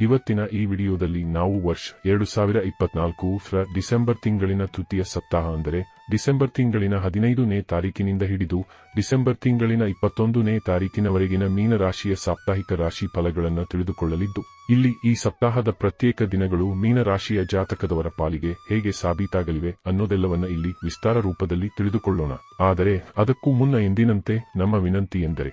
ಇವತ್ತಿನ ಈ ವಿಡಿಯೋದಲ್ಲಿ ನಾವು ವರ್ಷ ಎರಡು ಸಾವಿರ ಇಪ್ಪತ್ನಾಲ್ಕು ಫ್ರ ಡಿಸೆಂಬರ್ ತಿಂಗಳಿನ ತೃತೀಯ ಸಪ್ತಾಹ ಅಂದರೆ ಡಿಸೆಂಬರ್ ತಿಂಗಳಿನ ಹದಿನೈದನೇ ತಾರೀಕಿನಿಂದ ಹಿಡಿದು ಡಿಸೆಂಬರ್ ತಿಂಗಳಿನ ಇಪ್ಪತ್ತೊಂದನೇ ತಾರೀಕಿನವರೆಗಿನ ಮೀನರಾಶಿಯ ಸಾಪ್ತಾಹಿಕ ರಾಶಿ ಫಲಗಳನ್ನು ತಿಳಿದುಕೊಳ್ಳಲಿದ್ದು, ಇಲ್ಲಿ ಈ ಸಪ್ತಾಹದ ಪ್ರತ್ಯೇಕ ದಿನಗಳು ಮೀನರಾಶಿಯ ಜಾತಕದವರ ಪಾಲಿಗೆ ಹೇಗೆ ಸಾಬೀತಾಗಲಿವೆ ಅನ್ನೋದೆಲ್ಲವನ್ನ ಇಲ್ಲಿ ವಿಸ್ತಾರ ರೂಪದಲ್ಲಿ ತಿಳಿದುಕೊಳ್ಳೋಣ. ಆದರೆ ಅದಕ್ಕೂ ಮುನ್ನ ಎಂದಿನಂತೆ ನಮ್ಮ ವಿನಂತಿ ಎಂದರೆ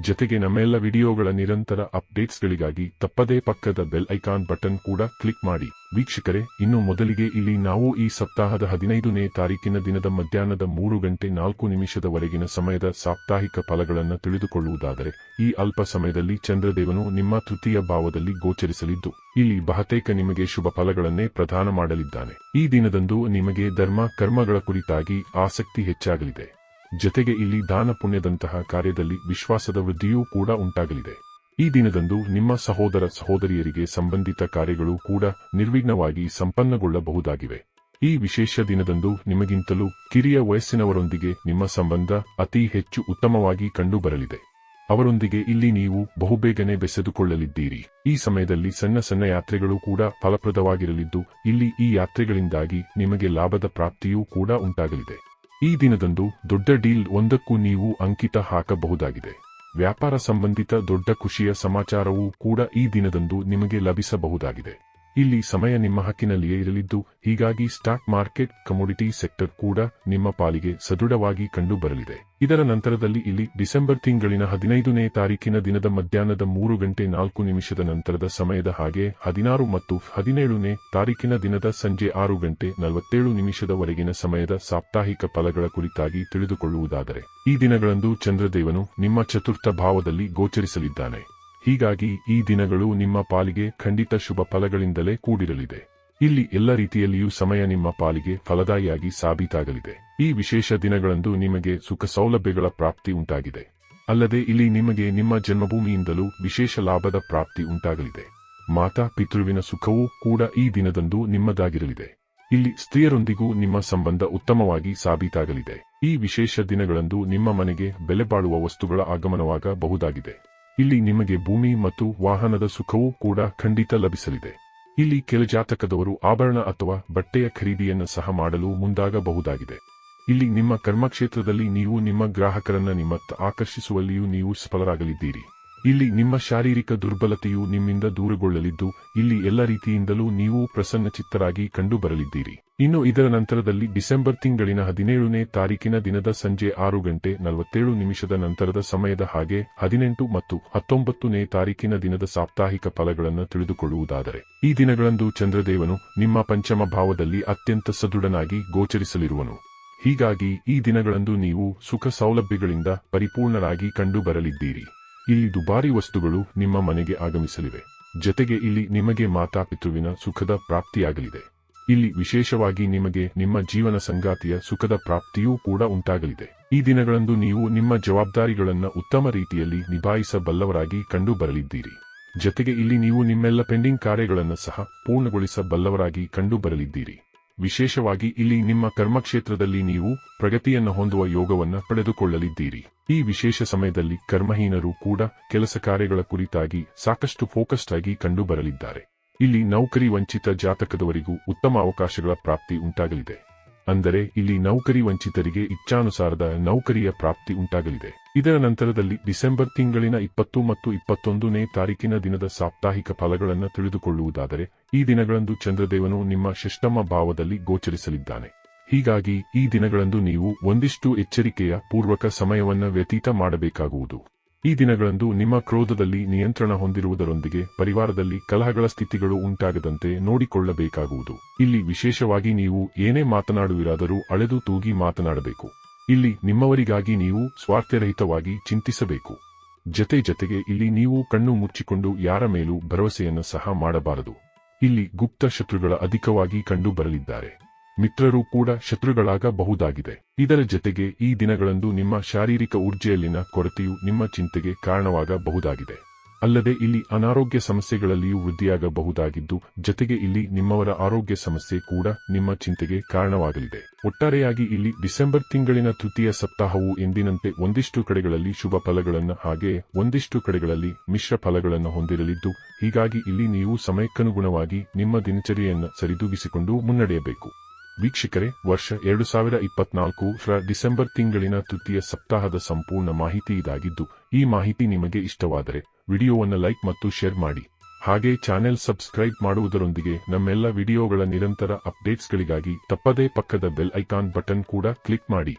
ಜೊತೆಗೆ ನಮ್ಮೆಲ್ಲ ವಿಡಿಯೋಗಳ ನಿರಂತರ ಅಪ್ಡೇಟ್ಸ್ಗಳಿಗಾಗಿ ತಪ್ಪದೇ ಪಕ್ಕದ ಬೆಲ್ ಐಕಾನ್ ಬಟನ್ ಕೂಡ ಕ್ಲಿಕ್ ಮಾಡಿ. ವೀಕ್ಷಕರೇ, ಇನ್ನು ಮೊದಲಿಗೆ ಇಲ್ಲಿ ನಾವು ಈ ಸಪ್ತಾಹದ ಹದಿನೈದನೇ ತಾರೀಕಿನ ದಿನದ ಮಧ್ಯಾಹ್ನದ ಮೂರು ಗಂಟೆ ನಾಲ್ಕು ನಿಮಿಷದವರೆಗಿನ ಸಮಯದ ಸಾಪ್ತಾಹಿಕ ಫಲಗಳನ್ನು ತಿಳಿದುಕೊಳ್ಳುವುದಾದರೆ, ಈ ಅಲ್ಪ ಸಮಯದಲ್ಲಿ ಚಂದ್ರದೇವನು ನಿಮ್ಮ ತೃತೀಯ ಭಾವದಲ್ಲಿ ಗೋಚರಿಸಲಿದ್ದು, ಇಲ್ಲಿ ಬಹುತೇಕ ನಿಮಗೆ ಶುಭ ಫಲಗಳನ್ನೇ ಪ್ರದಾನ ಮಾಡಲಿದ್ದಾನೆ. ಈ ದಿನದಂದು ನಿಮಗೆ ಧರ್ಮ ಕರ್ಮಗಳ ಕುರಿತಾಗಿ ಆಸಕ್ತಿ ಹೆಚ್ಚಾಗಲಿದೆ. ಜೊತೆಗೆ ಇಲ್ಲಿ ದಾನ ಪುಣ್ಯದಂತಹ ಕಾರ್ಯದಲ್ಲಿ ವಿಶ್ವಾಸದ ವೃದ್ಧಿಯೂ ಕೂಡ ಉಂಟಾಗಲಿದೆ. ಈ ದಿನದಂದು ನಿಮ್ಮ ಸಹೋದರ ಸಹೋದರಿಯರಿಗೆ ಸಂಬಂಧಿತ ಕಾರ್ಯಗಳು ಕೂಡ ನಿರ್ವಿಘ್ನವಾಗಿ ಸಂಪನ್ನಗೊಳ್ಳಬಹುದಾಗಿವೆ. ಈ ವಿಶೇಷ ದಿನದಂದು ನಿಮಗಿಂತಲೂ ಕಿರಿಯ ವಯಸ್ಸಿನವರೊಂದಿಗೆ ನಿಮ್ಮ ಸಂಬಂಧ ಅತಿ ಹೆಚ್ಚು ಉತ್ತಮವಾಗಿ ಕಂಡುಬರಲಿದೆ. ಅವರೊಂದಿಗೆ ಇಲ್ಲಿ ನೀವು ಬಹುಬೇಗನೆ ಬೆಸೆದುಕೊಳ್ಳಲಿದ್ದೀರಿ. ಈ ಸಮಯದಲ್ಲಿ ಸಣ್ಣ ಸಣ್ಣ ಯಾತ್ರೆಗಳು ಕೂಡ ಫಲಪ್ರದವಾಗಿರಲಿದ್ದು, ಇಲ್ಲಿ ಈ ಯಾತ್ರೆಗಳಿಂದಾಗಿ ನಿಮಗೆ ಲಾಭದ ಪ್ರಾಪ್ತಿಯೂ ಕೂಡ ಉಂಟಾಗಲಿದೆ. ಈ ದಿನದಂದು ದೊಡ್ಡ ಡೀಲ್ ಒಂದಕ್ಕೂ ನೀವು ಅಂಕಿತ ಹಾಕಬಹುದಾಗಿದೆ. ವ್ಯಾಪಾರ ಸಂಬಂಧಿತ ದೊಡ್ಡ ಖುಷಿಯ ಸಮಾಚಾರವೂ ಕೂಡ ಈ ದಿನದಂದು ನಿಮಗೆ ಲಭಿಸಬಹುದಾಗಿದೆ. ಇಲ್ಲಿ ಸಮಯ ನಿಮ್ಮ ಹಕ್ಕಿನಲ್ಲಿಯೇ ಇರಲಿದ್ದು, ಹೀಗಾಗಿ ಸ್ಟಾಕ್ ಮಾರ್ಕೆಟ್ ಕಮೋಡಿಟಿ ಸೆಕ್ಟರ್ ಕೂಡ ನಿಮ್ಮ ಪಾಲಿಗೆ ಸದೃಢವಾಗಿ ಕಂಡುಬರಲಿದೆ. ಇದರ ನಂತರದಲ್ಲಿ ಇಲ್ಲಿ ಡಿಸೆಂಬರ್ ತಿಂಗಳಿನ ಹದಿನೈದನೇ ತಾರೀಕಿನ ದಿನದ ಮಧ್ಯಾಹ್ನದ ಮೂರು ಗಂಟೆ ನಾಲ್ಕು ನಿಮಿಷದ ನಂತರದ ಸಮಯದ ಹಾಗೆ ಹದಿನಾರು ಮತ್ತು ಹದಿನೇಳನೇ ತಾರೀಕಿನ ದಿನದ ಸಂಜೆ ಆರು ಗಂಟೆ ನಲವತ್ತೇಳು ನಿಮಿಷದವರೆಗಿನ ಸಮಯದ ಸಾಪ್ತಾಹಿಕ ಫಲಗಳ ಕುರಿತಾಗಿ ತಿಳಿದುಕೊಳ್ಳುವುದಾದರೆ, ಈ ದಿನಗಳಂದು ಚಂದ್ರದೇವನು ನಿಮ್ಮ ಚತುರ್ಥ ಭಾವದಲ್ಲಿ ಗೋಚರಿಸಲಿದ್ದಾನೆ. ಹೀಗಾಗಿ ಈ ದಿನಗಳು ನಿಮ್ಮ ಪಾಲಿಗೆ ಖಂಡಿತ ಶುಭ ಫಲಗಳಿಂದಲೇ ಕೂಡಿರಲಿದೆ. ಇಲ್ಲಿ ಎಲ್ಲ ರೀತಿಯಲ್ಲಿಯೂ ಸಮಯ ನಿಮ್ಮ ಪಾಲಿಗೆ ಫಲದಾಯಿಯಾಗಿ ಸಾಬೀತಾಗಲಿದೆ. ಈ ವಿಶೇಷ ದಿನಗಳಂದು ನಿಮಗೆ ಸುಖ ಸೌಲಭ್ಯಗಳ ಪ್ರಾಪ್ತಿ ಉಂಟಾಗಿದೆ. ಅಲ್ಲದೆ ಇಲ್ಲಿ ನಿಮಗೆ ನಿಮ್ಮ ಜನ್ಮಭೂಮಿಯಿಂದಲೂ ವಿಶೇಷ ಲಾಭದ ಪ್ರಾಪ್ತಿ ಉಂಟಾಗಲಿದೆ. ಮಾತಾ ಪಿತೃವಿನ ಸುಖವೂ ಕೂಡ ಈ ದಿನದಂದು ನಿಮ್ಮದಾಗಿರಲಿದೆ. ಇಲ್ಲಿ ಸ್ತ್ರೀಯರೊಂದಿಗೂ ನಿಮ್ಮ ಸಂಬಂಧ ಉತ್ತಮವಾಗಿ ಸಾಬೀತಾಗಲಿದೆ. ಈ ವಿಶೇಷ ದಿನಗಳಂದು ನಿಮ್ಮ ಮನೆಗೆ ಬೆಲೆ ಬಾಳುವ ವಸ್ತುಗಳ ಆಗಮನವಾಗಬಹುದಾಗಿದೆ. ಇಲ್ಲಿ ನಿಮಗೆ ಭೂಮಿ ಮತ್ತು ವಾಹನದ ಸುಖವೂ ಕೂಡ ಖಂಡಿತ ಲಭಿಸಲಿದೆ. ಇಲ್ಲಿ ಕೆಲ ಜಾತಕದವರು ಆಭರಣ ಅಥವಾ ಬಟ್ಟೆಯ ಖರೀದಿಯನ್ನು ಸಹ ಮಾಡಲು ಮುಂದಾಗಬಹುದಾಗಿದೆ. ಇಲ್ಲಿ ನಿಮ್ಮ ಕರ್ಮಕ್ಷೇತ್ರದಲ್ಲಿ ನೀವು ನಿಮ್ಮ ಗ್ರಾಹಕರನ್ನ ನಿಮ್ಮತ್ತ ಆಕರ್ಷಿಸುವಲ್ಲಿಯೂ ನೀವು ಸಫಲರಾಗಲಿದ್ದೀರಿ. ಇಲ್ಲಿ ನಿಮ್ಮ ಶಾರೀರಿಕ ದುರ್ಬಲತೆಯು ನಿಮ್ಮಿಂದ ದೂರಗೊಳ್ಳಲಿದ್ದು, ಇಲ್ಲಿ ಎಲ್ಲ ರೀತಿಯಿಂದಲೂ ನೀವು ಪ್ರಸನ್ನಚಿತ್ತರಾಗಿ ಕಂಡುಬರಲಿದ್ದೀರಿ. ಇನ್ನು ಇದರ ನಂತರದಲ್ಲಿ ಡಿಸೆಂಬರ್ ತಿಂಗಳಿನ ಹದಿನೇಳನೇ ತಾರೀಕಿನ ದಿನದ ಸಂಜೆ ಆರು ಗಂಟೆ ನಲವತ್ತೇಳು ನಿಮಿಷದ ನಂತರದ ಸಮಯದ ಹಾಗೆ ಹದಿನೆಂಟು ಮತ್ತು ಹತ್ತೊಂಬತ್ತನೇ ತಾರೀಕಿನ ದಿನದ ಸಾಪ್ತಾಹಿಕ ಫಲಗಳನ್ನು ತಿಳಿದುಕೊಳ್ಳುವುದಾದರೆ. ಈ ದಿನಗಳಂದು ಚಂದ್ರದೇವನು ನಿಮ್ಮ ಪಂಚಮ ಭಾವದಲ್ಲಿ ಅತ್ಯಂತ ಸದೃಢನಾಗಿ ಗೋಚರಿಸಲಿರುವನು. ಹೀಗಾಗಿ ಈ ದಿನಗಳಂದು ನೀವು ಸುಖ ಸೌಲಭ್ಯಗಳಿಂದ ಪರಿಪೂರ್ಣರಾಗಿ ಕಂಡುಬರಲಿದ್ದೀರಿ. ಇಲ್ಲಿ ದುಬಾರಿ ವಸ್ತುಗಳು ನಿಮ್ಮ ಮನೆಗೆ ಆಗಮಿಸಲಿವೆ. ಜೊತೆಗೆ ಇಲ್ಲಿ ನಿಮಗೆ ಮಾತಾಪಿತೃವಿನ ಸುಖದ ಪ್ರಾಪ್ತಿಯಾಗಲಿದೆ. ಇಲ್ಲಿ ವಿಶೇಷವಾಗಿ ನಿಮಗೆ ನಿಮ್ಮ ಜೀವನ ಸಂಗಾತಿಯ ಸುಖದ ಪ್ರಾಪ್ತಿಯೂ ಕೂಡ ಉಂಟಾಗಲಿದೆ. ಈ ದಿನಗಳಂದು ನೀವು ನಿಮ್ಮ ಜವಾಬ್ದಾರಿಗಳನ್ನು ಉತ್ತಮ ರೀತಿಯಲ್ಲಿ ನಿಭಾಯಿಸಬಲ್ಲವರಾಗಿ ಕಂಡುಬರಲಿದ್ದೀರಿ. ಜೊತೆಗೆ ಇಲ್ಲಿ ನೀವು ನಿಮ್ಮೆಲ್ಲ ಪೆಂಡಿಂಗ್ ಕಾರ್ಯಗಳನ್ನು ಸಹ ಪೂರ್ಣಗೊಳಿಸಬಲ್ಲವರಾಗಿ ಕಂಡುಬರಲಿದ್ದೀರಿ. ವಿಶೇಷವಾಗಿ ಇಲ್ಲಿ ನಿಮ್ಮ ಕರ್ಮಕ್ಷೇತ್ರದಲ್ಲಿ ನೀವು ಪ್ರಗತಿಯನ್ನು ಹೊಂದುವ ಯೋಗವನ್ನು ಪಡೆದುಕೊಳ್ಳಲಿದ್ದೀರಿ. ಈ ವಿಶೇಷ ಸಮಯದಲ್ಲಿ ಕರ್ಮಹೀನರು ಕೂಡ ಕೆಲಸ ಕಾರ್ಯಗಳ ಕುರಿತಾಗಿ ಸಾಕಷ್ಟು ಫೋಕಸ್ಡ್ ಆಗಿ ಕಂಡುಬರಲಿದ್ದಾರೆ. ಇಲ್ಲಿ ನೌಕರಿ ವಂಚಿತ ಜಾತಕದವರಿಗೂ ಉತ್ತಮ ಅವಕಾಶಗಳ ಪ್ರಾಪ್ತಿ ಉಂಟಾಗಲಿದೆ. ಅಂದರೆ ಇಲ್ಲಿ ನೌಕರಿ ವಂಚಿತರಿಗೆ ಇಚ್ಛಾನುಸಾರದ ನೌಕರಿಯ ಪ್ರಾಪ್ತಿ ಉಂಟಾಗಲಿದೆ. ಇದರ ನಂತರದಲ್ಲಿ ಡಿಸೆಂಬರ್ ತಿಂಗಳಿನ ಇಪ್ಪತ್ತು ಮತ್ತು ಇಪ್ಪತ್ತೊಂದನೇ ತಾರೀಕಿನ ದಿನದ ಸಾಪ್ತಾಹಿಕ ಫಲಗಳನ್ನು ತಿಳಿದುಕೊಳ್ಳುವುದಾದರೆ, ಈ ದಿನಗಳಂದು ಚಂದ್ರದೇವನು ನಿಮ್ಮ ಶಿಷ್ಟಮ ಭಾವದಲ್ಲಿ ಗೋಚರಿಸಲಿದ್ದಾನೆ. ಹೀಗಾಗಿ ಈ ದಿನಗಳಂದು ನೀವು ಒಂದಿಷ್ಟು ಎಚ್ಚರಿಕೆಯ ಪೂರ್ವಕ ಸಮಯವನ್ನು ವ್ಯತೀತ ಮಾಡಬೇಕಾಗುವುದು. ಈ ದಿನಗಳಂದು ನಿಮ್ಮ ಕ್ರೋಧದಲ್ಲಿ ನಿಯಂತ್ರಣ ಹೊಂದಿರುವುದರೊಂದಿಗೆ ಪರಿವಾರದಲ್ಲಿ ಕಲಹಗಳ ಸ್ಥಿತಿಗಳು ಉಂಟಾಗದಂತೆ ನೋಡಿಕೊಳ್ಳಬೇಕಾಗುವುದು. ಇಲ್ಲಿ ವಿಶೇಷವಾಗಿ ನೀವು ಏನೇ ಮಾತನಾಡುವಿರಾದರೂ ಅಳೆದು ತೂಗಿ ಮಾತನಾಡಬೇಕು. ಇಲ್ಲಿ ನಿಮ್ಮವರಿಗಾಗಿ ನೀವು ಸ್ವಾರ್ಥರಹಿತವಾಗಿ ಚಿಂತಿಸಬೇಕು. ಜತೆ ಜತೆಗೆ ಇಲ್ಲಿ ನೀವು ಕಣ್ಣು ಮುಚ್ಚಿಕೊಂಡು ಯಾರ ಮೇಲೂ ಭರವಸೆಯನ್ನು ಸಹ ಮಾಡಬಾರದು. ಇಲ್ಲಿ ಗುಪ್ತ ಶತ್ರುಗಳ ಅಧಿಕವಾಗಿ ಕಂಡು ಬರಲಿದ್ದಾರೆ ಮಿತ್ರರು ಕೂಡ ಶತ್ರುಗಳಾಗಬಹುದಾಗಿದೆ. ಇದರ ಜತೆಗೆ ಈ ದಿನಗಳಂದು ನಿಮ್ಮ ಶಾರೀರಿಕ ಊರ್ಜೆಯಲ್ಲಿನ ಕೊರತೆಯು ನಿಮ್ಮ ಚಿಂತೆಗೆ ಕಾರಣವಾಗಬಹುದಾಗಿದೆ. ಅಲ್ಲದೆ ಇಲ್ಲಿ ಅನಾರೋಗ್ಯ ಸಮಸ್ಯೆಗಳಲ್ಲಿಯೂ ವೃದ್ಧಿಯಾಗಬಹುದಾಗಿದ್ದು, ಜತೆಗೆ ಇಲ್ಲಿ ನಿಮ್ಮವರ ಆರೋಗ್ಯ ಸಮಸ್ಯೆ ಕೂಡ ನಿಮ್ಮ ಚಿಂತೆಗೆ ಕಾರಣವಾಗಲಿದೆ. ಒಟ್ಟಾರೆಯಾಗಿ ಇಲ್ಲಿ ಡಿಸೆಂಬರ್ ತಿಂಗಳಿನ ತೃತೀಯ ಸಪ್ತಾಹವು ಎಂದಿನಂತೆ ಒಂದಿಷ್ಟು ಕಡೆಗಳಲ್ಲಿ ಶುಭ ಫಲಗಳನ್ನು ಹಾಗೆ ಒಂದಿಷ್ಟು ಕಡೆಗಳಲ್ಲಿ ಮಿಶ್ರ ಫಲಗಳನ್ನು ಹೊಂದಿರಲಿದ್ದು, ಹೀಗಾಗಿ ಇಲ್ಲಿ ನೀವು ಸಮಯಕ್ಕನುಗುಣವಾಗಿ ನಿಮ್ಮ ದಿನಚರಿಯನ್ನು ಸರಿದೂಗಿಸಿಕೊಂಡು ಮುನ್ನಡೆಯಬೇಕು. ವೀಕ್ಷಕರೇ, ವರ್ಷ ಎರಡು ಸಾವಿರ ಇಪ್ಪತ್ನಾಲ್ಕು ರ ಡಿಸೆಂಬರ್ ತಿಂಗಳಿನ ತೃತೀಯ ಸಪ್ತಾಹದ ಸಂಪೂರ್ಣ ಮಾಹಿತಿ ಇದಾಗಿದ್ದು, ಈ ಮಾಹಿತಿ ನಿಮಗೆ ಇಷ್ಟವಾದರೆ ವಿಡಿಯೋವನ್ನು ಲೈಕ್ ಮತ್ತು ಶೇರ್ ಮಾಡಿ. ಹಾಗೆ ಚಾನೆಲ್ ಸಬ್ಸ್ಕ್ರೈಬ್ ಮಾಡುವುದರೊಂದಿಗೆ ನಮ್ಮೆಲ್ಲ ವಿಡಿಯೋಗಳ ನಿರಂತರ ಅಪ್ಡೇಟ್ಸ್ಗಳಿಗಾಗಿ ತಪ್ಪದೇ ಪಕ್ಕದ ಬೆಲ್ ಐಕಾನ್ ಬಟನ್ ಕೂಡ ಕ್ಲಿಕ್ ಮಾಡಿ.